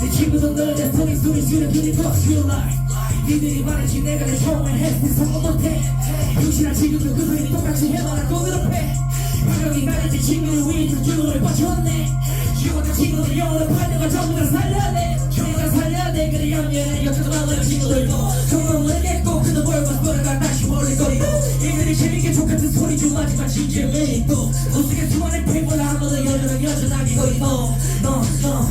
내 친구도 너를 내 소리 소리 줄여 더 feel like 니들이 말했지 내가 내 처음에 했을 성공 못해. 유신한 지금도 그 소리 똑같이 해봐라. 돈으로 패 분명히 나한테 친구를 위해 주문을 바쳤네. 죽었던 친구들 영혼을 걸 전부 다 살려야 돼 전부 다 살려야 돼 그래 연연해. 옆에서 마음을 친구들도 정말 모르 이들이 재밌게 족같은 소리 좀 하지만 진짜 메이또? 우스개 수많은 한 번더 여전한 여전하게 거리 너너너.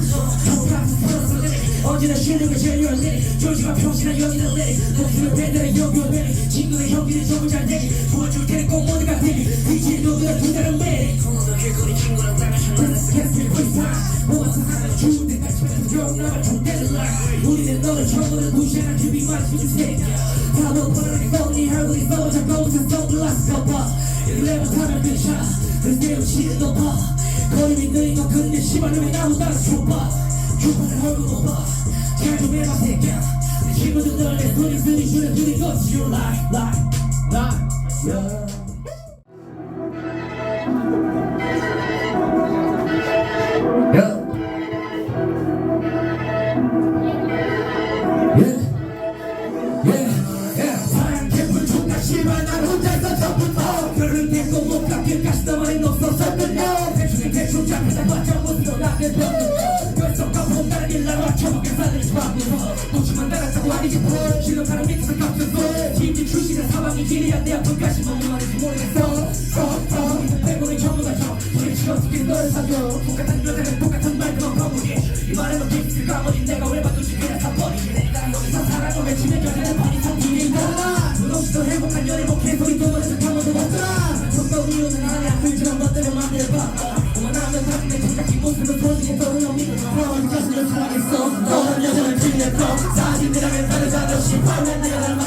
언제나 실력을 제일 내리. 조지마 평신한 내리. 목숨을 빼들어 연결 내리. 친구의 형기를 전부 잘 내리. 도와줄 테니 꼭 모두가 되리. 이제 너들은 두 다른 매리 코너도 길거리 친구랑 나는 스케스를 불사 모아서 하나 죽을 때까지 영남을 존대는 날 우리는 너를 처음으로 무시하는 준비만 해주세요. 다도 빠르게 뻔 히 알고 있어 자꾸 웃은 선글라스 봐 일레븐 타면 괜찮아 그대로 치는 높아 거리이 느린 건 근데 시발로 왜 나보다 좁아 주파를 헐고 높아 잘좀 해봐 새끼야. 내 친구들 너내 소리 소리 줄여 줄인 것이 you lie lie lie yeah. 심한 난 혼자서 전부터 별을 내고 못 가시다만이 없어서 끌려 대충에 대충 잡히다 맞춰 못 일어나게 병 결석과 봄다른 일날 맞춰먹게 사는 집앞에서 도주만 따랐다고 아니지 뭘 실력하는 밑에서 깎였어 팀진 출신의 사방이 길이야 내 앞까지 뭔 말인지 모르겠어 대본이 전부 다저 소리치고 스킬 너를 사겨 똑같은 여자는 똑같은 말그만 거북이 이 말에는 빅스 가버린 내가 왜 지냈어 사진이라면 다르잖아 싶어하면 내가 날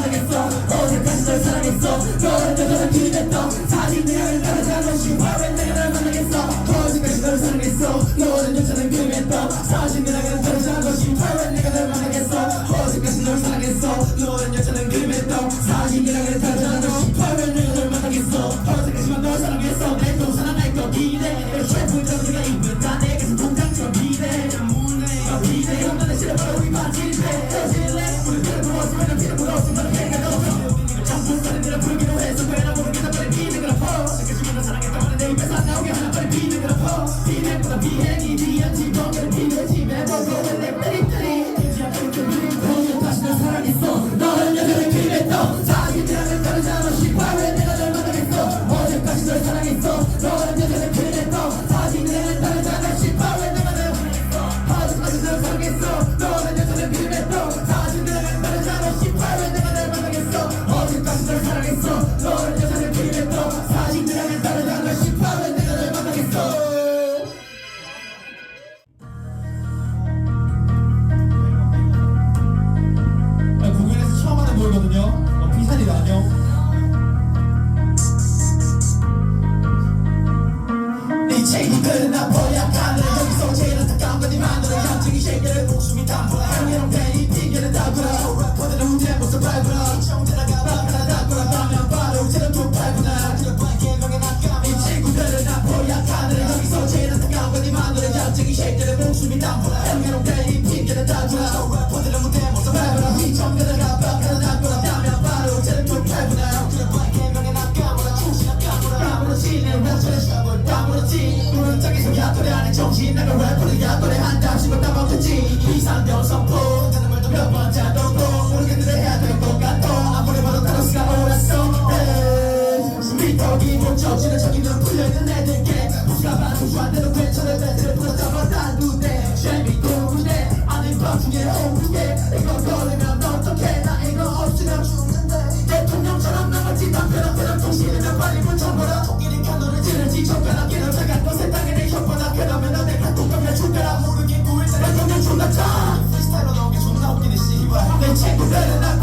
있는 애들께 누가 봐도 반대로 괜찮은 애들부터 잡아다 누대. 재미도 무대. 아닌 밤중에 오후에 이거 걸으면 어떡해. 나 이거 없으면 죽는데. 대통령처럼 나같이 담벼락 벼락 통신이면 빨리 붙여버려. 독일인 칸노를 찌르지 젓가락기는 차가운 새 땅에 내 혓바닥 그러면 너 내가 똑같게 죽여라. 모르긴 구일 대통령 존나 짜 프리스타일로 나오기 존나 웃기네 씨발. 내 친구들은 나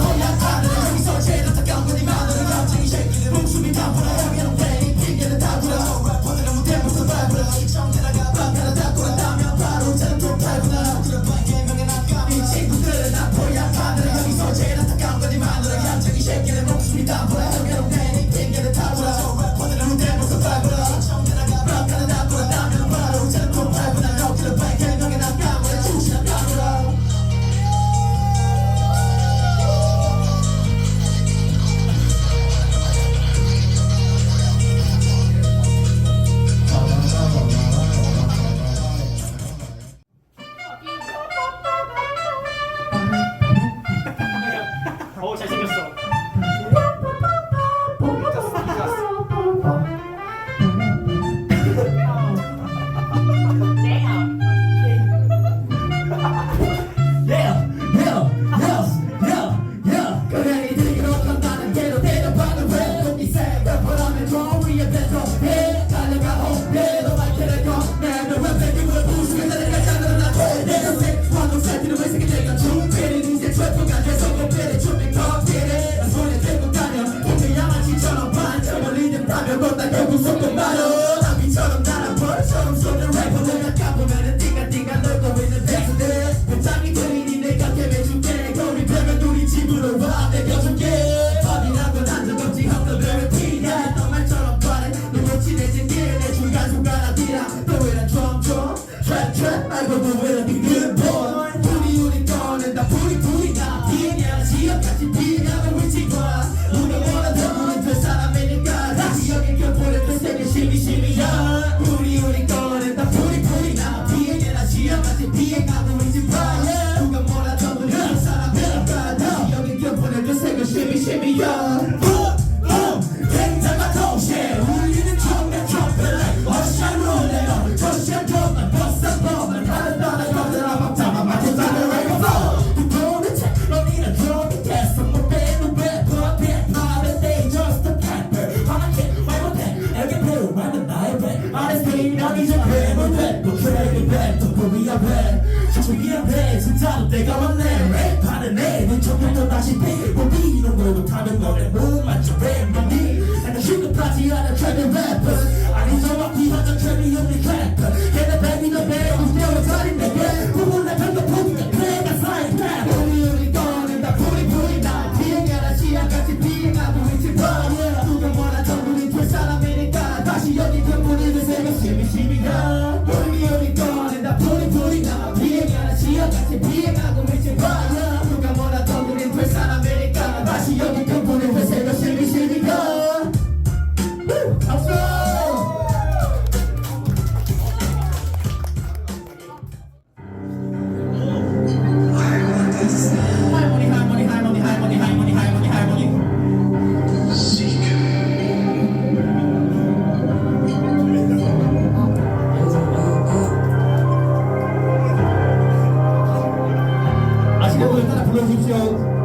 펴면 우리 집으로 Lord.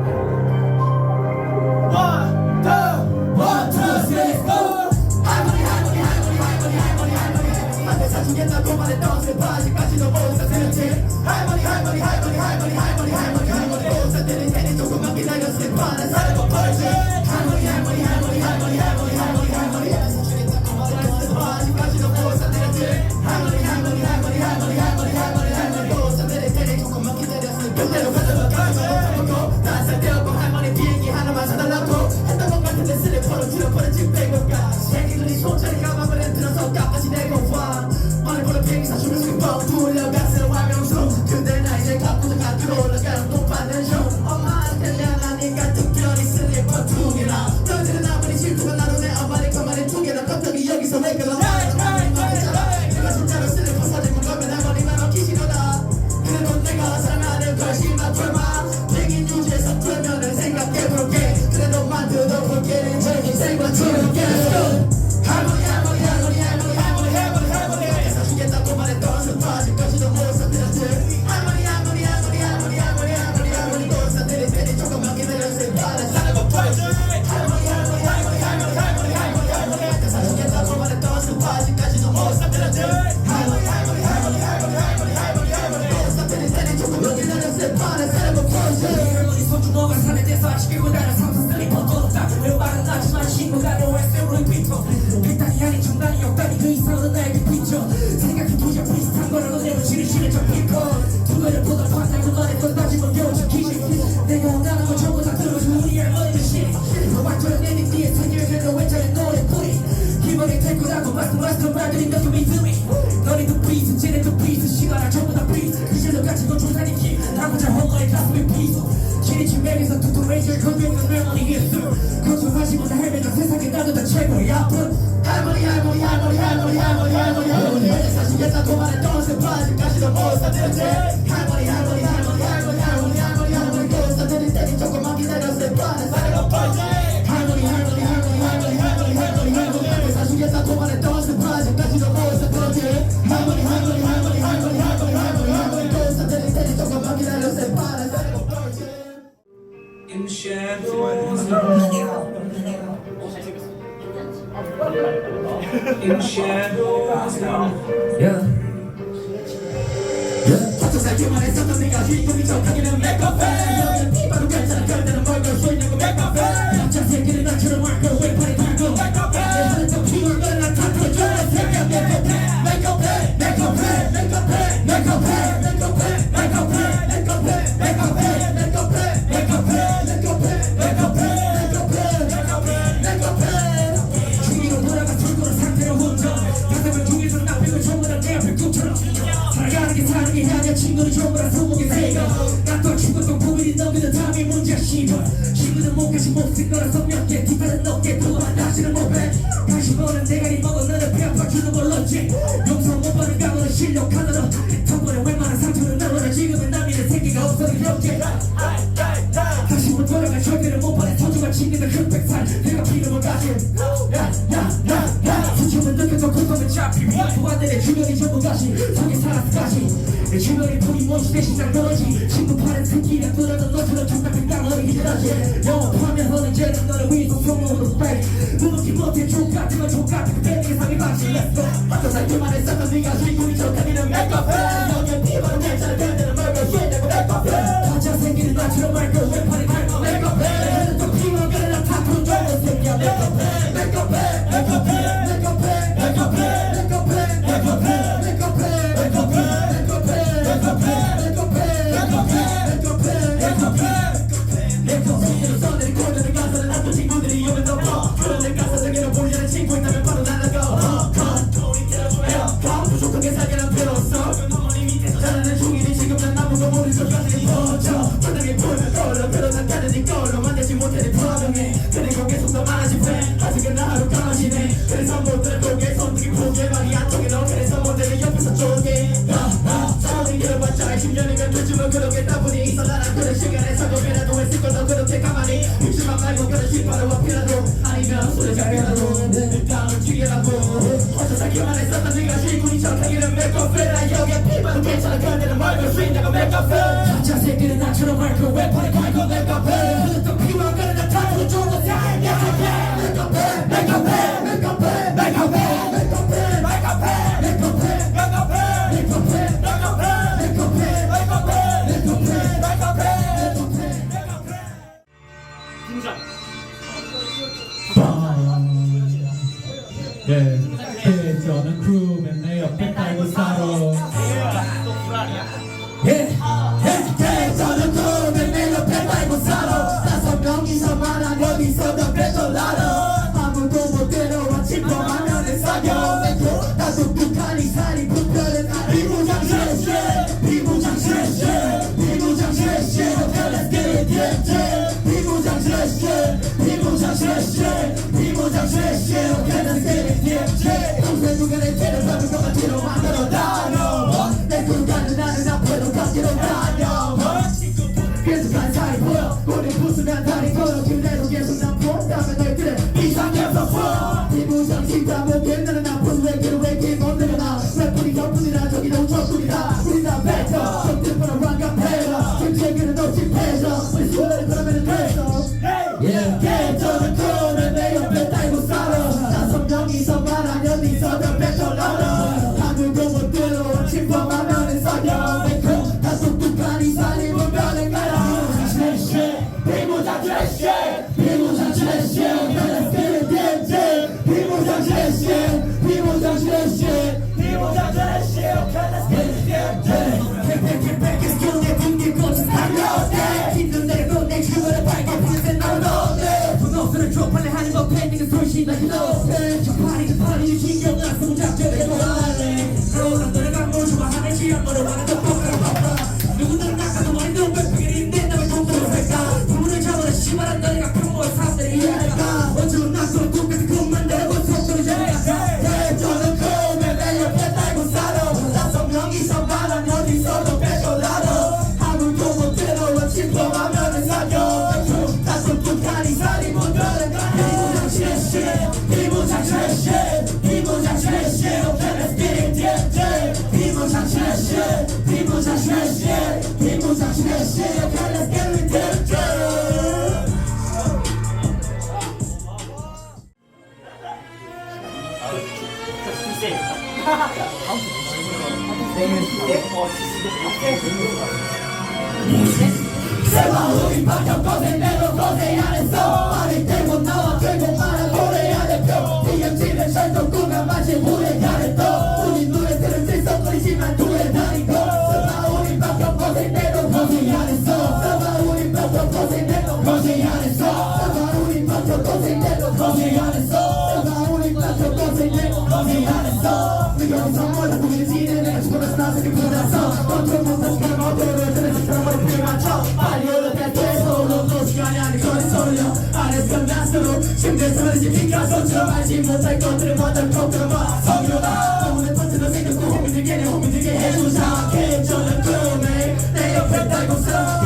올라가. 이저를 건드리는 멜로디 예술 걱정하시보다 헤매던 세상에 나도 다 최고의 아픔 할머니 할머니 할머니 할머니 할머니 할머니 할머니. 어제 사시겠다 도만에 떠서 빠지까지도 못 할머니 할머니 할머니 shadows down. In shadows down. Yeah. Yeah. 대가리 먹어 너는 배 아파주는 걸로지. 용서 못 받는 강호는 실력 하나로 덕분에 웬만한 상처는 나보다 지금은 남이는 새끼가 없어 이렇게. 다시 못 돌아가 절대로 못 받아 소중한 친구들 흑백살. 내가 필요한 가진. 야야야야. 수치만 느껴도 고통은 잡히 위안 보안들의 주변이 전부 가시. 속에 살았까지 내 채널이 포리몬스 대신 낭떠러지? 친구 팔에 특기라 뚫어던 너처럼 정답이 땅어리 힘들어지 영업하면 허는 재능 너를 위해 성공으로 스펙 누룩이 못해 족같으면 족같은 그때 내 상이 박수 Let's go. 어떤 살기만 했었던 네가 주인공이 척하기는 맥업 영영 피부는 날짜를 견디는 말고 휘내고 맥업 다자 생기는 나처럼 말고 왼팔이 닮아 맥업 길어봤자 10년이면 되지만 그러겠다 보니 있어 나랑 그런 시간에 사고이라도 했을 거너 그렇게 가만히 욕심만 말고 그런 신발을 와피라도 아니면 술을 잡혀라도 일단은 죽여라고 어쩌 살기만 했었던 네가 실군이 메이크업해 나 여기에 피부도 괜찮아 그대는 말고 수 있냐고 메이크업해 가짜 새끼는 나처럼 말고 왜 팔에 갈고 메이크 예, 예, 저는 크루맨 내 옆에 깔고 살아. 예, 예, 저는 그러면 내 옆에 달고 살아 다섯 let's get it 고생대로 고생 안 했어 제발 우리 박형 고생대로 고생 안 했어 네가 항상 몰라 보이지는 내가 죽어서 나서기 불났어 어떤 못한 사람 어디로 들은지 그런 머리 풀 맞춰 빨리 올라갈 때 서울로 시간이 아닌 거리 소리여 안에서 나스로 침대에서 말이지 피카소처럼 알지 못할 것들을 먼저 꺾어봐 성유다 오늘 버튼을 생겼고 호민들게 내 호민들게 해주자 개인적인 꿈에 내 옆에 달고서. 네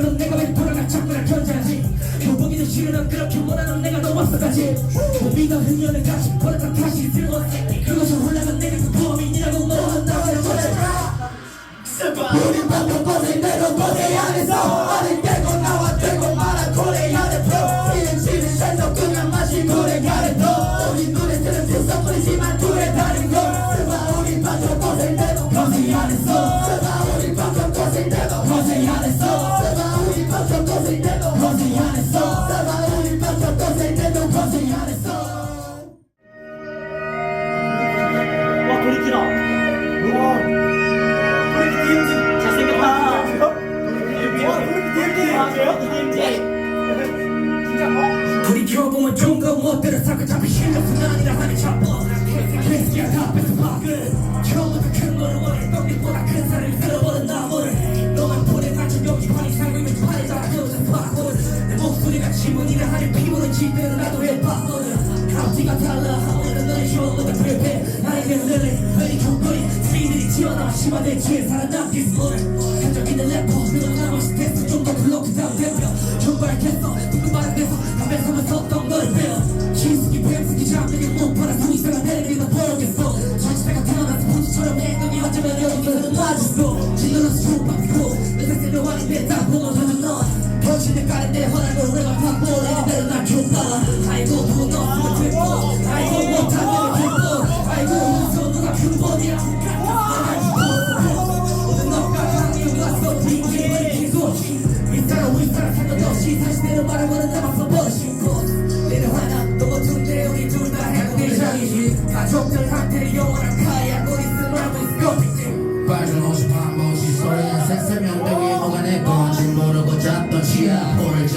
시절은 내가 왜 자꾸 날 견제하지 교복이도 싫은 넌 그렇게 원하는 내가 너 왔어가지. 우리가 흥연을 같이 버렸다 다시 새끼 그것을 홀라면 내가 그 범인이라고 뭐한다고 말해라 우리 방금 고생대로 고생 안 했어 아니 되고 나와 되고 말아 고래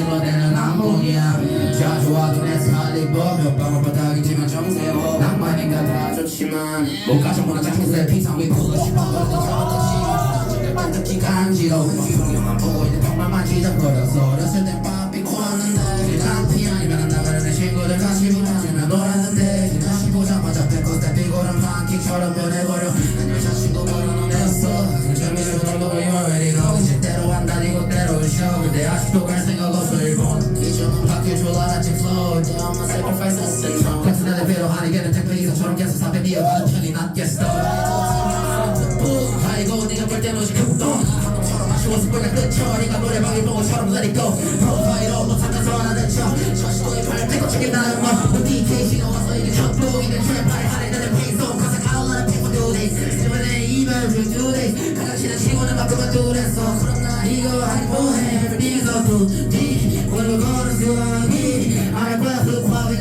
찔러대는 암모니아 자주 와도 내 살이 버몇 방울 바닥이지만 정세호 낭만인가 다 좋지만. 못 가져 문화 장세 피상 위 보고 싶어. 버릇은 저렇듯이 만 느낀 간지러움 형만 보고 있는 평만만 지적거려서 줄 알았지 flow They all my sacrifices syndrome 같은 애들 필요하니 걔는 택배 기사처럼 계속 사배 이어가는 편이 낫겠어. 아이고 네가 볼 때는 오직 놈처럼 아쉬워서 꼴나 끝쳐. 네가 노래방에 보고처럼 let it go 프로파일로 못하면서 하나 대쳐. 저시도에 팔 빼고 치겠다는 건 DKC가 와서 이게 전부인데 트랩 파이 하는 애들 페이송 가사 가을라는 people do this 스티븐의 이별 중 do this 가장 친한 친구는 바꾸면 둘했어 그럼 나 이거 아니 뭐해? Everything's all good When the Lord is your need, I breath will fall